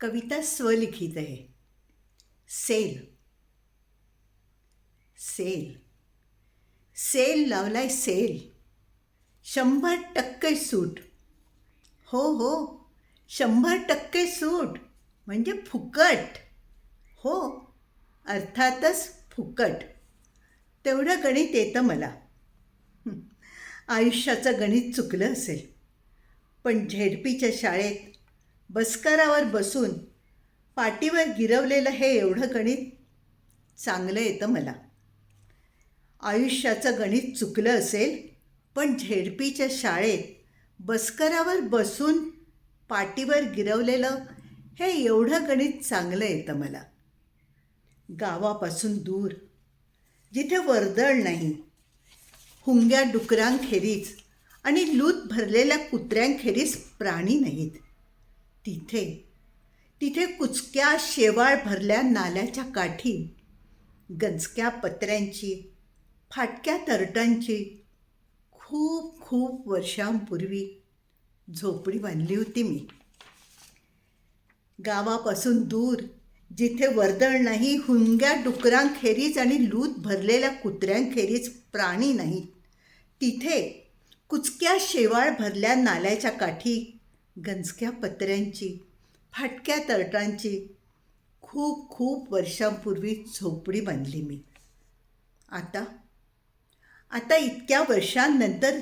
कविता स्वलिखित आहे. Sale. Sale. Sale लावलाय सेल. शंभर टक्के सूट. हो हो. शंभर टक्के सूट. म्हणजे फुकट. हो. अर्थातच फुकट. तेवढं गणित येतं मला. आयुष्याचं गणित चुकलं असेल. पण झेडपीच्या शाळेत बसकारावर बसून पाटीवर गिरवलेलं हे एवढं गणित चांगलं येतं मला. आयुष्याचं गणित चुकलं असेल पण झेडपीच्या शाळेत बसकरावर बसून पाटीवर गिरवलेलं हे एवढं गणित चांगलं येतं मला. गावापासून दूर जिथे वर्दळ नाही हुंग्या डुकरांखेरीज आणि लूत भरलेल्या कुत्र्यांखेरीज प्राणी नाहीत. तिथे. तिथे कुचक्या शेवाळ भरल्या नाल्याच्या काठी. गंजक्या पत्र्यांची फाटक्या तरटांची. खूप खूप वर्षांपूर्वी झोपडी बांधली होती मी. गावापासून दूर जिथे वर्दळ नाही हुंग्या डुकरांखेरीज आणि लूत भरलेल्या कुत्र्यांखेरीज प्राणी नाहीत तिथे कुचक्या शेवाळ भरल्या नाल्याच्या काठी. गंजक्या पत्र्यांची फाटक्या तरटांची खूप खूप वर्षांपूर्वी झोपडी बांधली मी. आता? आता इतक्या वर्षांनंतर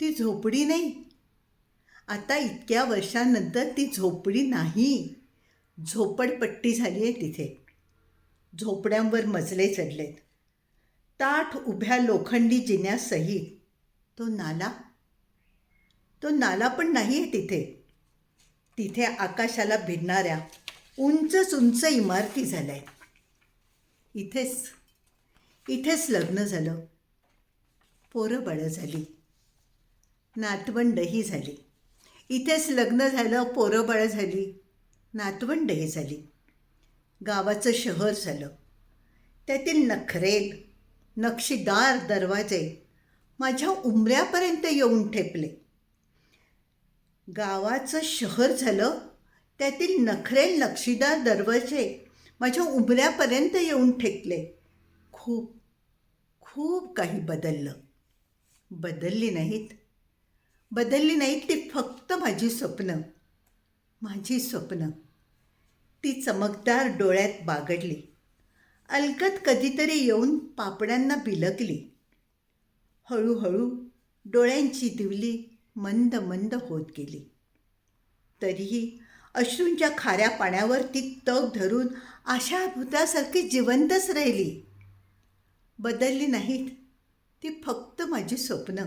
ती झोपडी नाही? आता इतक्या वर्षांनंतर ती झोपडी नाही. झोपडपट्टी झाली आहे तिथे. झोपड्यांवर मजले चढलेत. ताठ उभ्या लोखंडी जिन्यासहित. तो नाला? तो नाला पण नाही आहे तिथे. तिथे आकाशाला भिडणाऱ्या उंचच उंच इमारती झाल्या आहेत इथेच इथेच लग्न झालं. पोरं बाळं झाली. नातवंडही झाली. इथेच लग्न झालं पोरं बाळं झाली. नातवंडही झाली. गावाचं शहर झालं. त्यातील नखरेल नक्षीदार दरवाजे माझ्या उमऱ्यापर्यंत येऊन ठेपले. गावाचं शहर झालं त्यातील नखरेल नक्षीदार दरवाजे माझ्या उमऱ्यापर्यंत येऊन ठेकले. खूप खूप काही बदललं. बदलली नाहीत. बदलली नाहीत ती फक्त माझी स्वप्न. माझी स्वप्न. ती चमकदार डोळ्यात बागडली. अलगत कधीतरी येऊन पापड्यांना बिलकली हळूहळू डोळ्यांची दिवली मंद मंद होत गेली. तरीही अश्रूंच्या खाऱ्या पाण्यावर ती तग धरून आशा भूतासारखी जिवंतच राहिली. बदलली नाहीत. ती फक्त माझी स्वप्न.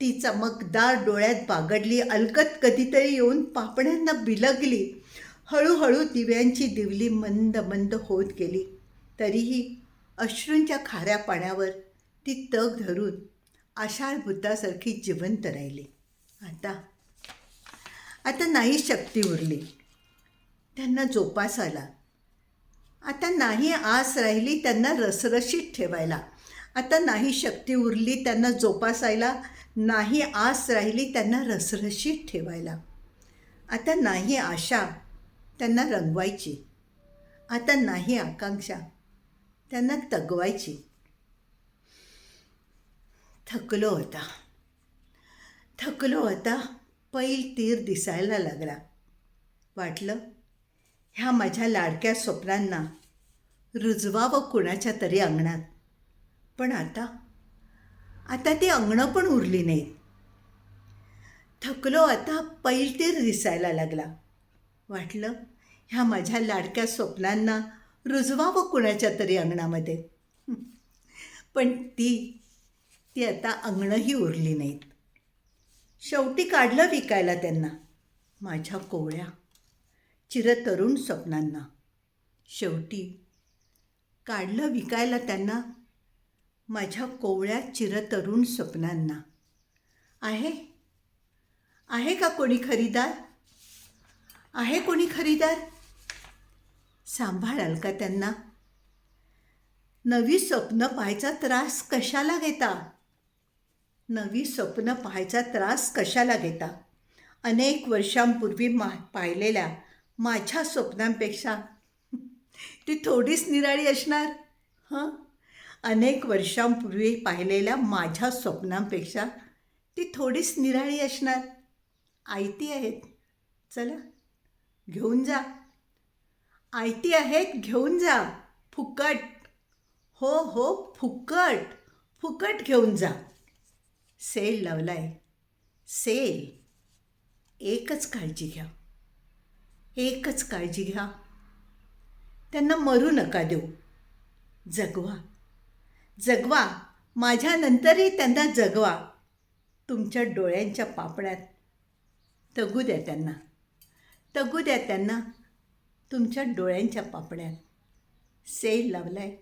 ती चमकदार डोळ्यात बागडली अलगत कधीतरी येऊन पापण्यांना बिलगली. हळूहळू दिव्यांची दिवली मंद मंद होत गेली. तरीही अश्रूंच्या खाऱ्या पाण्यावर ती तग धरून आषाढ भूतासारखी जिवंत राहिली. आता आता नाही शक्ती उरली. त्यांना जोपास आला आता नाही आस राहिली त्यांना रसरशीत ठेवायला. आता नाही शक्ती उरली त्यांना जोपासायला. नाही आस राहिली त्यांना रसरशीत ठेवायला. आता नाही आशा त्यांना रंगवायची. आता नाही आकांक्षा त्यांना तगवायची. थकलो होता. थकलो होता पैल तीर दिसायला लागला. वाटलं ह्या माझ्या लाडक्या स्वप्नांना रुजवावं कुणाच्या तरी अंगणात. पण आता आता ती अंगणं पण उरली नाहीत. थकलो आता पैलतीर दिसायला लागला. वाटलं ह्या माझ्या लाडक्या स्वप्नांना रुजवावं कुणाच्या तरी अंगणामध्ये. पण ती ती आता अंगणंही उरली नाहीत. शेवटी काढलं विकायला त्यांना माझ्या कोवळ्या चिरतरुण स्वप्नांना शेवटी काढलं विकायला त्यांना माझ्या कोवळ्या चिरतरुण स्वप्नांना आहे? आहे का कोणी खरीदार? आहे कोणी खरीदार? सांभाळाल का त्यांना? नवी स्वप्न पाहायचा त्रास कशाला घेता? नवी स्वप्न पाहायचा त्रास कशाला घेता? अनेक वर्षांपूर्वी मा पाहिलेल्या माझ्या स्वप्नांपेक्षा ती थोडीच निराळी असणार हां? अनेक वर्षांपूर्वी पाहिलेल्या माझ्या स्वप्नांपेक्षा ती थोडीच निराळी असणार. आयती आहेत. चला घेऊन जा. आयती आहेत घेऊन जा. फुकट. हो हो फुकट. फुकट घेऊन जा. सेल लावलाय. सेल. एकच काळजी घ्या. एकच काळजी घ्या. त्यांना मरू नका देऊ. जगवा. जगवा. माझ्यानंतरही त्यांना जगवा. तुमच्या डोळ्यांच्या पापण्यात तगू द्या त्यांना. तगू द्या त्यांना. तुमच्या डोळ्यांच्या पापण्यात सेल लावलाय.